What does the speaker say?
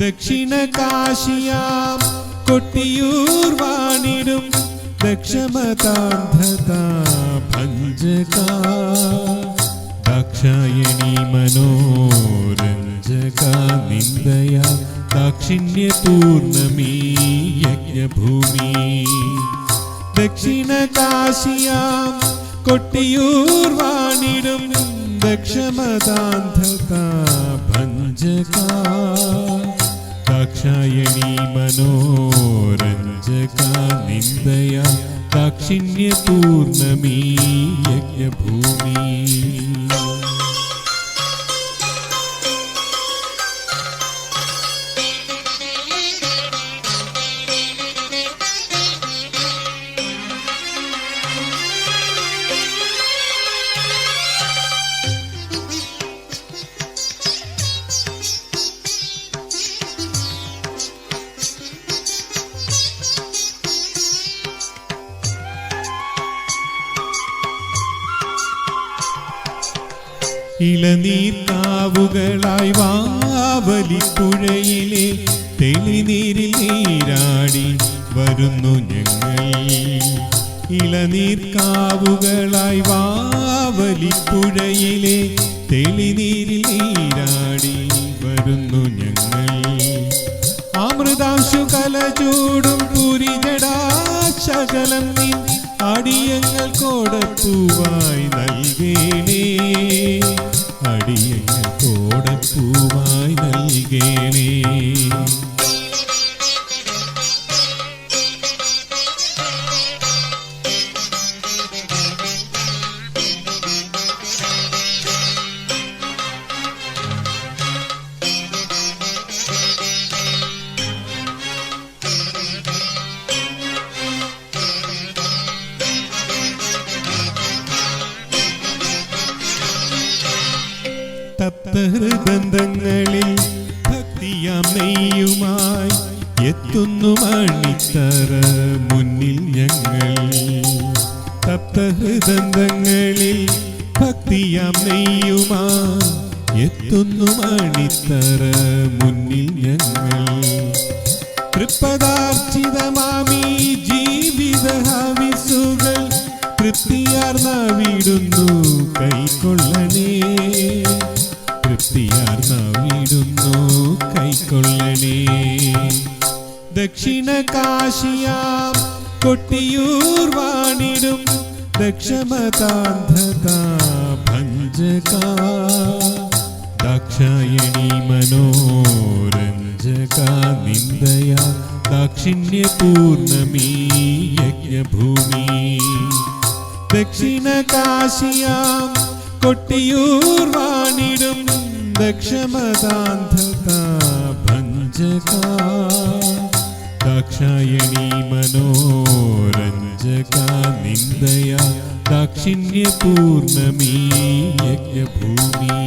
ദക്ഷിണ കാശിയാം കൊട്ടിയൂർ വാണിടും ദക്ഷമതാന്ധത ഭഞ്ജക ദാക്ഷായണി മനോരഞ്ജക നിന്ദയ ദാക്ഷിണ്യ പൂർണമീ യജ്ഞഭൂമി ദക്ഷിണ ദാക്ഷായണി മനോരഞ്ജക ദാക്ഷിണ്യപൂർണമീ ദാക്ഷിണ്യ പൂർണമീ യജ്ഞഭൂമി. ഇളനീർക്കാവുകളായി വാവലിപ്പുഴയിലെ തെളിനീരിൽ നീരാടി വരുന്നു ഞങ്ങൾ. ഇളനീർക്കാവുകളായി വാവലിപ്പുഴയിലെ തെളിനീരിൽ നീരാടി വരുന്നു ഞങ്ങൾ. അമൃതാംശു കലചൂടും പുരിജടാശകലം നീ അടിയങ്ങൾ കോടത്തുവായി നൽകേണേ. അടിയങ്ങൾ കോടപ്പൂവായി നൽകേണേ. തപ്തഹൃദന്തങ്ങളിൽ ഭക്തിയാം നെയ്യുമായി എത്തുന്നു മണിത്തറ മുന്നിൽ ഞങ്ങൾ. തപ്തഹൃദന്തങ്ങളിൽ ഭക്തിയാം നെയ്യുമായി എത്തുന്നു മണിത്തറ മുന്നിൽ ഞങ്ങൾ. തൃപ്പദാർച്ചിതമാമി ജീവിത ഹവിസുകൾ തൃപ്തിയാർന്ന വിടുന്നു കൈക്കൊള്ളണേ. തൃപ്തിയാർന്ന വിടുന്നു. കൈക്കൊള്ളണേ. ദക്ഷിണ കാശിയാം കൊട്ടിയൂർ വാണിടും ദക്ഷമതാന്ധത ഭഞ്ജക. ദാക്ഷായണി മനോരഞ്ജക നിന്ദയ. ദാക്ഷിണ്യപൂർണമീ യജ്ഞഭൂമി. ദക്ഷിണ കാശിയാം കൊട്ടിയൂർ വാണിടും ദക്ഷമതാന്ധത ഭഞ്ജക ദാക്ഷായണി മനോരഞ്ജക നിന്ദയ ദാക്ഷിണ്യ പൂർണമീ യജ്ഞഭൂമി